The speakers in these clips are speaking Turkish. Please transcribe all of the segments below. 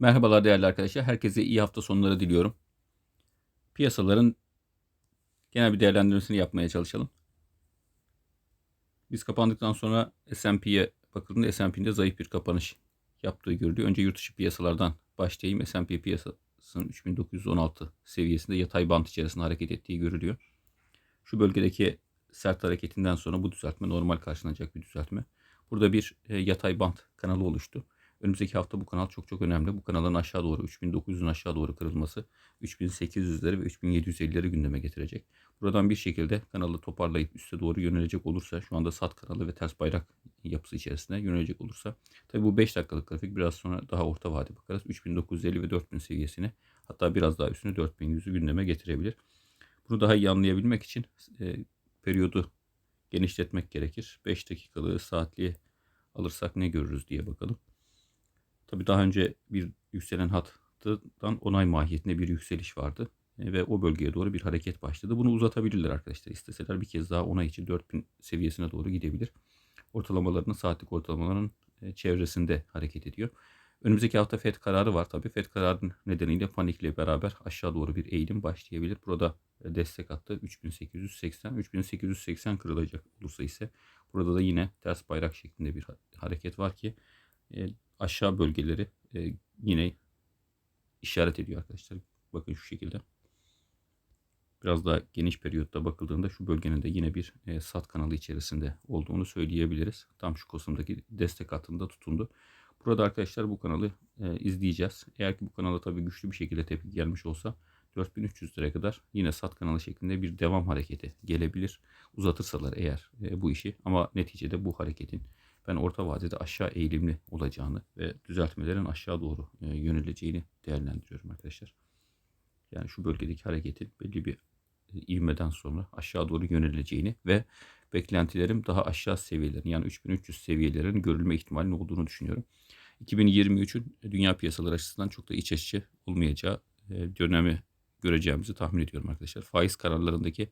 Merhabalar değerli arkadaşlar. Herkese iyi hafta sonları diliyorum. Piyasaların genel bir değerlendirmesini yapmaya çalışalım. Biz kapandıktan sonra S&P'ye bakıldığında S&P'nin zayıf bir kapanış yaptığı görülüyor. Önce yurt dışı piyasalardan başlayayım. S&P piyasasının 3916 seviyesinde yatay bant içerisinde hareket ettiği görülüyor. Şu bölgedeki sert hareketinden sonra bu düzeltme normal karşılanacak bir düzeltme. Burada bir e, yatay bant kanalı oluştu. Önümüzdeki hafta bu kanal çok çok önemli. Bu kanalın aşağı doğru 3900'ün aşağı doğru kırılması 3800'leri ve 3750'leri gündeme getirecek. Buradan bir şekilde kanalı toparlayıp üste doğru yönelecek olursa şu anda sat kanalı ve ters bayrak yapısı içerisinde yönelecek olursa tabi bu 5 dakikalık grafik biraz sonra daha orta vade bakarız. 3950 ve 4000 seviyesini hatta biraz daha üstüne 4100'ü gündeme getirebilir. Bunu daha iyi anlayabilmek için e, periyodu genişletmek gerekir. 5 dakikalığı saatliğe alırsak ne görürüz diye bakalım. Tabii daha önce bir yükselen hattan onay mahiyetinde bir yükseliş vardı. E, ve o bölgeye doğru bir hareket başladı. Bunu uzatabilirler arkadaşlar. İsteseler bir kez daha onay için 4000 seviyesine doğru gidebilir. Ortalamalarının saatlik ortalamaların e, çevresinde hareket ediyor. Önümüzdeki hafta FED kararı var. Tabii FED kararının nedeniyle panikle beraber aşağı doğru bir eğilim başlayabilir. Burada e, destek attı 3880. 3880 kırılacak olursa ise burada da yine ters bayrak şeklinde bir hareket var ki aşağı bölgeleri e, yine işaret ediyor arkadaşlar. Bakın şu şekilde. Biraz daha geniş periyotta bakıldığında şu bölgenin de yine bir e, sat kanalı içerisinde olduğunu söyleyebiliriz. Tam şu kısımdaki destek hattında tutundu. Burada arkadaşlar bu kanalı e, izleyeceğiz. Eğer ki bu kanala tabii güçlü bir şekilde tepki gelmiş olsa 4300 liraya kadar yine sat kanalı şeklinde bir devam hareketi gelebilir. Uzatırsalar eğer e, bu işi ama neticede bu hareketin ben orta vadede aşağı eğilimli olacağını ve düzeltmelerin aşağı doğru e, yöneleceğini değerlendiriyorum arkadaşlar. Yani şu bölgedeki hareketin belli bir e, ivmeden sonra aşağı doğru yöneleceğini ve beklentilerim daha aşağı seviyelerin yani 3300 seviyelerin görülme ihtimalinin olduğunu düşünüyorum. 2023'ün dünya piyasaları açısından çok da iç açıcı olmayacağı e, dönemi göreceğimizi tahmin ediyorum arkadaşlar. Faiz kararlarındaki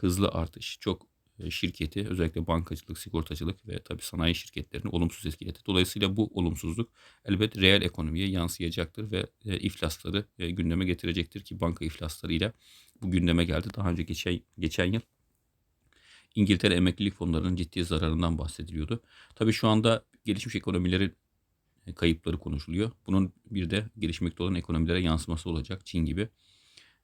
hızlı artış çok şirketi özellikle bankacılık, sigortacılık ve tabii sanayi şirketlerini olumsuz etkiledi. Dolayısıyla bu olumsuzluk elbet reel ekonomiye yansıyacaktır ve e, iflasları e, gündeme getirecektir ki banka iflaslarıyla bu gündeme geldi. Daha önce geçen, geçen yıl İngiltere emeklilik fonlarının ciddi zararından bahsediliyordu. Tabii şu anda gelişmiş ekonomilerin kayıpları konuşuluyor. Bunun bir de gelişmekte olan ekonomilere yansıması olacak. Çin gibi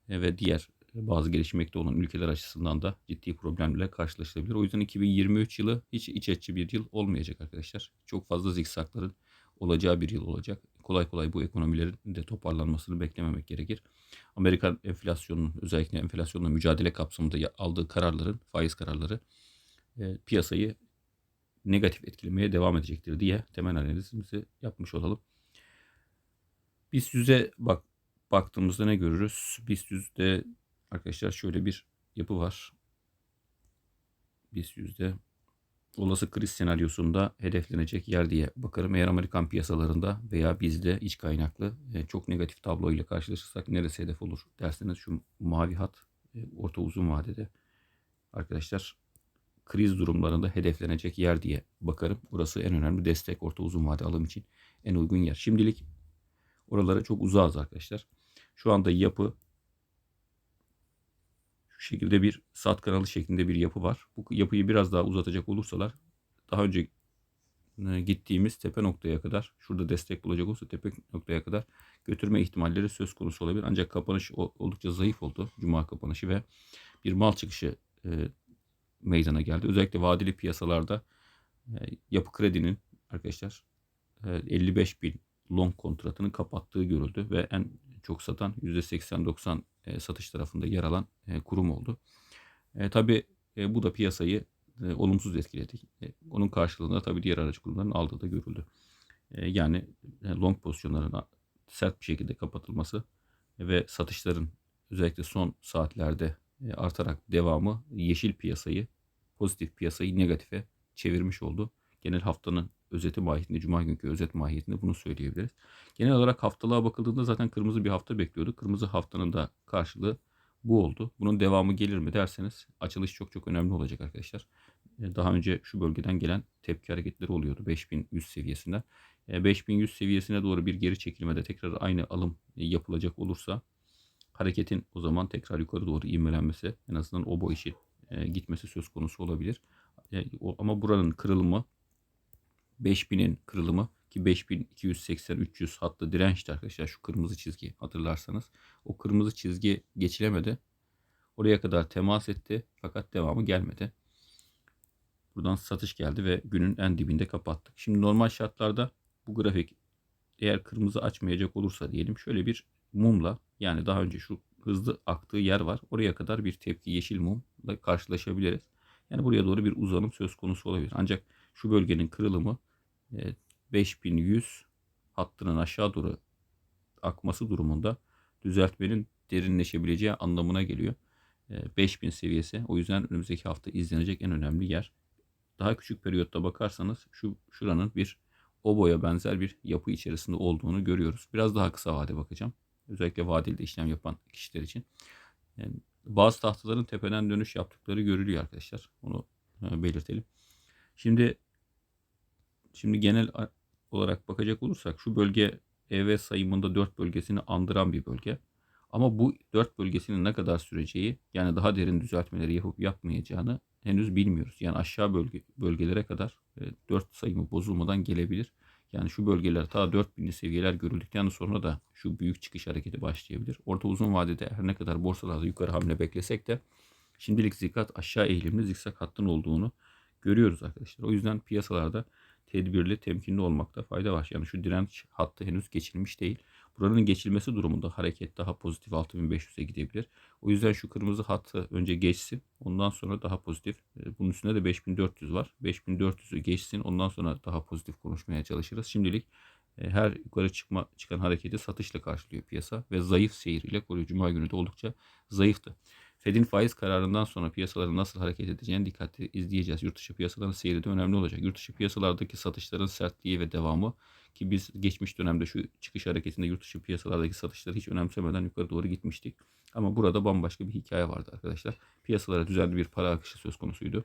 ve diğer bazı gelişmekte olan ülkeler açısından da ciddi problemlerle karşılaşılabilir. O yüzden 2023 yılı hiç iç açıcı bir yıl olmayacak arkadaşlar. Çok fazla zikzakların olacağı bir yıl olacak. Kolay kolay bu ekonomilerin de toparlanmasını beklememek gerekir. Amerikan enflasyonunun özellikle enflasyonla mücadele kapsamında aldığı kararların, faiz kararları e, piyasayı negatif etkilemeye devam edecektir diye temel analizimizi yapmış olalım. BIST 100'e bak, baktığımızda ne görürüz? BIST 100'de Arkadaşlar şöyle bir yapı var. BIST yüzde olası kriz senaryosunda hedeflenecek yer diye bakarım. Eğer Amerikan piyasalarında veya bizde iç kaynaklı e, çok negatif tablo ile karşılaşırsak neresi hedef olur derseniz şu mavi hat e, orta uzun vadede arkadaşlar kriz durumlarında hedeflenecek yer diye bakarım. Burası en önemli destek orta uzun vade alım için en uygun yer. Şimdilik oralara çok uzağız arkadaşlar. Şu anda yapı şu şekilde bir sat kanalı şeklinde bir yapı var. Bu yapıyı biraz daha uzatacak olursalar daha önce e, gittiğimiz tepe noktaya kadar şurada destek bulacak olsa tepe noktaya kadar götürme ihtimalleri söz konusu olabilir. Ancak kapanış oldukça zayıf oldu. Cuma kapanışı ve bir mal çıkışı e, meydana geldi. Özellikle vadeli piyasalarda e, yapı kredinin arkadaşlar e, 55 bin long kontratının kapattığı görüldü ve en çok satan %80-90 e, satış tarafında yer alan e, kurum oldu. E, tabii e, bu da piyasayı e, olumsuz etkiledi. E, onun karşılığında tabii diğer aracı kurumların aldığı da görüldü. E, yani e, long pozisyonların sert bir şekilde kapatılması ve satışların özellikle son saatlerde e, artarak devamı yeşil piyasayı, pozitif piyasayı negatife çevirmiş oldu. Genel haftanın özeti mahiyetinde, cuma günkü özet mahiyetinde bunu söyleyebiliriz. Genel olarak haftalığa bakıldığında zaten kırmızı bir hafta bekliyorduk. Kırmızı haftanın da karşılığı bu oldu. Bunun devamı gelir mi derseniz açılış çok çok önemli olacak arkadaşlar. Daha önce şu bölgeden gelen tepki hareketleri oluyordu 5100 seviyesinden. E, 5100 seviyesine doğru bir geri çekilmede tekrar aynı alım e, yapılacak olursa hareketin o zaman tekrar yukarı doğru ivmelenmesi en azından o boy işi e, gitmesi söz konusu olabilir. E, ama buranın kırılımı 5000'in kırılımı ki 5280-300 hattı dirençti arkadaşlar şu kırmızı çizgi hatırlarsanız. O kırmızı çizgi geçilemedi. Oraya kadar temas etti fakat devamı gelmedi. Buradan satış geldi ve günün en dibinde kapattık. Şimdi normal şartlarda bu grafik eğer kırmızı açmayacak olursa diyelim şöyle bir mumla yani daha önce şu hızlı aktığı yer var. Oraya kadar bir tepki yeşil mumla karşılaşabiliriz. Yani buraya doğru bir uzanım söz konusu olabilir. Ancak şu bölgenin kırılımı 5100 hattının aşağı doğru akması durumunda düzeltmenin derinleşebileceği anlamına geliyor. 5000 seviyesi o yüzden önümüzdeki hafta izlenecek en önemli yer. Daha küçük periyotta bakarsanız şu şuranın bir oboya benzer bir yapı içerisinde olduğunu görüyoruz. Biraz daha kısa vade bakacağım. Özellikle vadeli işlem yapan kişiler için. Yani bazı tahtaların tepeden dönüş yaptıkları görülüyor arkadaşlar. Onu belirtelim. Şimdi Şimdi genel olarak bakacak olursak şu bölge EV sayımında 4 bölgesini andıran bir bölge. Ama bu 4 bölgesinin ne kadar süreceği yani daha derin düzeltmeleri yapıp yapmayacağını henüz bilmiyoruz. Yani aşağı bölge, bölgelere kadar 4 e, sayımı bozulmadan gelebilir. Yani şu bölgeler ta 4000'li seviyeler görüldükten sonra da şu büyük çıkış hareketi başlayabilir. Orta uzun vadede her ne kadar borsalarda yukarı hamle beklesek de şimdilik zikat aşağı eğilimli zikzak hattın olduğunu görüyoruz arkadaşlar. O yüzden piyasalarda tedbirli, temkinli olmakta fayda var. Yani şu direnç hattı henüz geçilmiş değil. Buranın geçilmesi durumunda hareket daha pozitif 6500'e gidebilir. O yüzden şu kırmızı hattı önce geçsin. Ondan sonra daha pozitif. E, bunun üstünde de 5400 var. 5400'ü geçsin. Ondan sonra daha pozitif konuşmaya çalışırız. Şimdilik e, her yukarı çıkma çıkan hareketi satışla karşılıyor piyasa ve zayıf seyir ile koruyor. Cuma günü de oldukça zayıftı. Fed'in faiz kararından sonra piyasaların nasıl hareket edeceğini dikkatli izleyeceğiz. Yurt dışı piyasaların seyri de önemli olacak. Yurt dışı piyasalardaki satışların sertliği ve devamı ki biz geçmiş dönemde şu çıkış hareketinde yurt dışı piyasalardaki satışları hiç önemsemeden yukarı doğru gitmiştik. Ama burada bambaşka bir hikaye vardı arkadaşlar. Piyasalara düzenli bir para akışı söz konusuydu.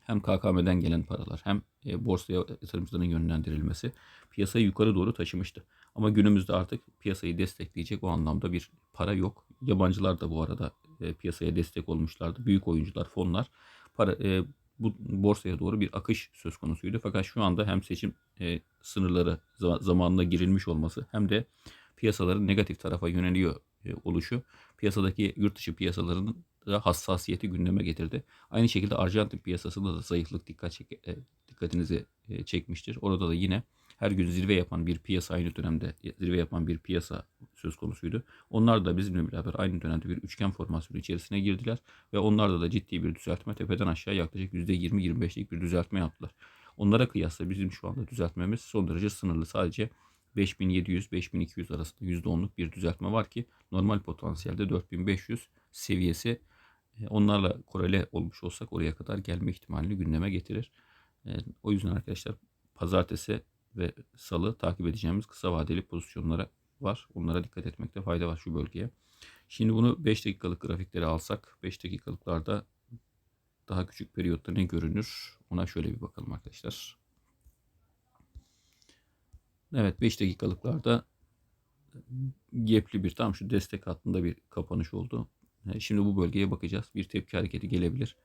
Hem KKM'den gelen paralar hem e, borsaya yatırımcıların yönlendirilmesi piyasayı yukarı doğru taşımıştı. Ama günümüzde artık piyasayı destekleyecek o anlamda bir para yok. Yabancılar da bu arada e, piyasaya destek olmuşlardı. Büyük oyuncular, fonlar para e, bu borsaya doğru bir akış söz konusuydu. Fakat şu anda hem seçim e, sınırları zamanında girilmiş olması hem de piyasaların negatif tarafa yöneliyor e, oluşu piyasadaki yurt dışı piyasalarının da hassasiyeti gündeme getirdi. Aynı şekilde Arjantin piyasasında da zayıflık dikkat çek, e, dikkatinizi e, çekmiştir. Orada da yine her gün zirve yapan bir piyasa aynı dönemde zirve yapan bir piyasa söz konusuydu. Onlar da bizimle beraber aynı dönemde bir üçgen formasyonu içerisine girdiler ve onlarda da ciddi bir düzeltme tepeden aşağı yaklaşık %20-25'lik bir düzeltme yaptılar. Onlara kıyasla bizim şu anda düzeltmemiz son derece sınırlı. Sadece 5700-5200 arasında %10'luk bir düzeltme var ki normal potansiyelde 4500 seviyesi e, onlarla korele olmuş olsak oraya kadar gelme ihtimalini gündeme getirir. E, o yüzden arkadaşlar pazartesi ve salı takip edeceğimiz kısa vadeli pozisyonlara var. Onlara dikkat etmekte fayda var şu bölgeye. Şimdi bunu 5 dakikalık grafiklere alsak 5 dakikalıklarda daha küçük periyotta ne görünür? Ona şöyle bir bakalım arkadaşlar. Evet 5 dakikalıklarda gepli bir tam şu destek hattında bir kapanış oldu. E, şimdi bu bölgeye bakacağız. Bir tepki hareketi gelebilir.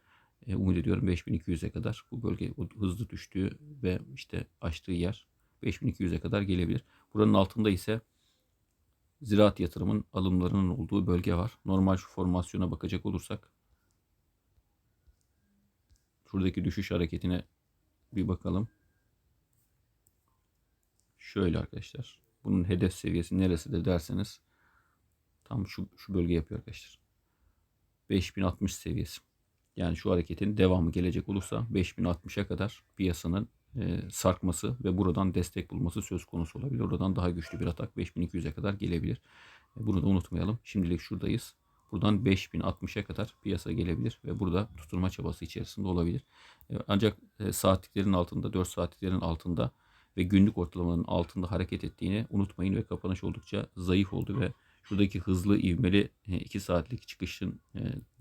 E, umut ediyorum 5200'e kadar bu bölge hızlı düştüğü ve işte açtığı yer 5200'e kadar gelebilir. Buranın altında ise ziraat yatırımın alımlarının olduğu bölge var. Normal şu formasyona bakacak olursak şuradaki düşüş hareketine bir bakalım. Şöyle arkadaşlar. Bunun hedef seviyesi neresidir derseniz tam şu, şu bölge yapıyor arkadaşlar. 5060 seviyesi. Yani şu hareketin devamı gelecek olursa 5060'a kadar piyasanın e, sarkması ve buradan destek bulması söz konusu olabilir. Oradan daha güçlü bir atak 5200'e kadar gelebilir. E, bunu da unutmayalım. Şimdilik şuradayız. Buradan 5060'a kadar piyasa gelebilir ve burada tutunma çabası içerisinde olabilir. E, ancak saatliklerin altında, 4 saatliklerin altında ve günlük ortalamanın altında hareket ettiğini unutmayın ve kapanış oldukça zayıf oldu ve şuradaki hızlı ivmeli 2 saatlik çıkışın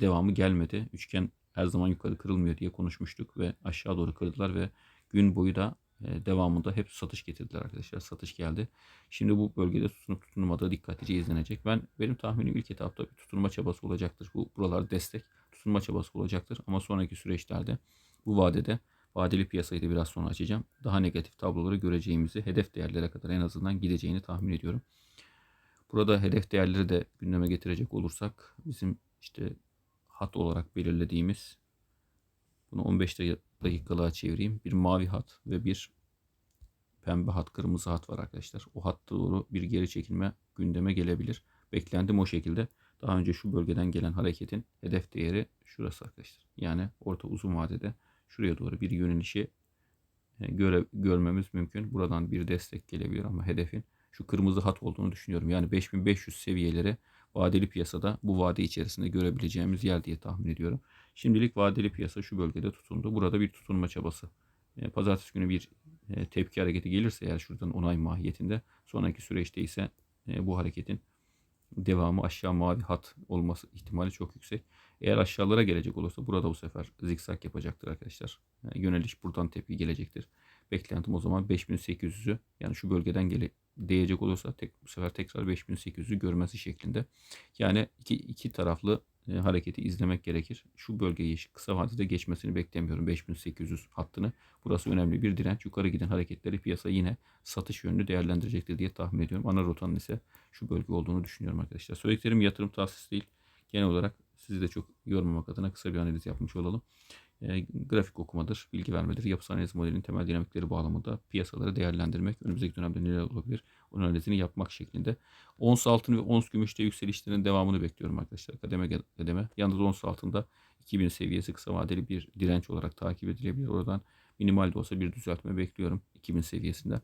devamı gelmedi. Üçgen her zaman yukarı kırılmıyor diye konuşmuştuk ve aşağı doğru kırdılar ve gün boyu da e, devamında hep satış getirdiler arkadaşlar. Satış geldi. Şimdi bu bölgede tutunup tutunulmadığı dikkatlice izlenecek. Ben benim tahminim ilk etapta bir tutunma çabası olacaktır. Bu buralar destek tutunma çabası olacaktır. Ama sonraki süreçlerde bu vadede vadeli piyasayı da biraz sonra açacağım. Daha negatif tabloları göreceğimizi, hedef değerlere kadar en azından gideceğini tahmin ediyorum. Burada hedef değerleri de gündeme getirecek olursak bizim işte hat olarak belirlediğimiz bunu 15 dakikalığa çevireyim. Bir mavi hat ve bir pembe hat, kırmızı hat var arkadaşlar. O hatta doğru bir geri çekilme gündeme gelebilir. Beklendim o şekilde. Daha önce şu bölgeden gelen hareketin hedef değeri şurası arkadaşlar. Yani orta uzun vadede şuraya doğru bir yönelişi e, göre, görmemiz mümkün. Buradan bir destek gelebilir ama hedefin şu kırmızı hat olduğunu düşünüyorum. Yani 5500 seviyeleri vadeli piyasada bu vade içerisinde görebileceğimiz yer diye tahmin ediyorum. Şimdilik vadeli piyasa şu bölgede tutundu. Burada bir tutunma çabası. E, Pazartesi günü bir e, tepki hareketi gelirse eğer şuradan onay mahiyetinde sonraki süreçte ise e, bu hareketin devamı aşağı mavi hat olması ihtimali çok yüksek. Eğer aşağılara gelecek olursa burada bu sefer zikzak yapacaktır arkadaşlar. Yani yöneliş buradan tepki gelecektir. Beklentim o zaman 5800'ü yani şu bölgeden gele, değecek olursa tek, bu sefer tekrar 5800'ü görmesi şeklinde. Yani iki, iki taraflı e, hareketi izlemek gerekir. Şu bölgeyi kısa vadede geçmesini beklemiyorum 5800 hattını. Burası önemli bir direnç. Yukarı giden hareketleri piyasa yine satış yönlü değerlendirecektir diye tahmin ediyorum. Ana rotanın ise şu bölge olduğunu düşünüyorum arkadaşlar. Söylediklerim yatırım tavsiyesi değil. Genel olarak sizi de çok yormamak adına kısa bir analiz yapmış olalım. E, grafik okumadır, bilgi vermedir, yapısal analiz modelinin temel dinamikleri bağlamında piyasaları değerlendirmek, önümüzdeki dönemde neler olabilir, onun analizini yapmak şeklinde. Ons altın ve ons gümüşte yükselişlerin devamını bekliyorum arkadaşlar kademe kademe. Yalnız ons altında 2000 seviyesi kısa vadeli bir direnç olarak takip edilebilir. Oradan minimal de olsa bir düzeltme bekliyorum 2000 seviyesinde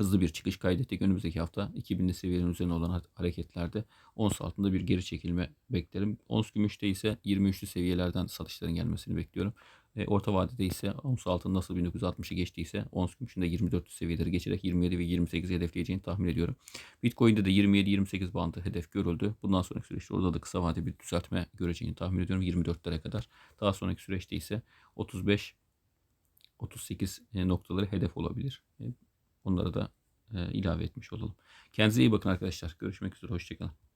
hızlı bir çıkış kaydettik. Önümüzdeki hafta 2000'li seviyenin üzerine olan hareketlerde ons altında bir geri çekilme beklerim. Ons gümüşte ise 23'lü seviyelerden satışların gelmesini bekliyorum. E, orta vadede ise ons altın nasıl 1960'ı geçtiyse ons gümüşünde 24 seviyeleri geçerek 27 ve 28 hedefleyeceğini tahmin ediyorum. Bitcoin'de de 27-28 bandı hedef görüldü. Bundan sonraki süreçte orada da kısa vadeli bir düzeltme göreceğini tahmin ediyorum 24'lere kadar. Daha sonraki süreçte ise 35 38 noktaları hedef olabilir. Onları da e, ilave etmiş olalım. Kendinize iyi bakın arkadaşlar. Görüşmek üzere. Hoşçakalın.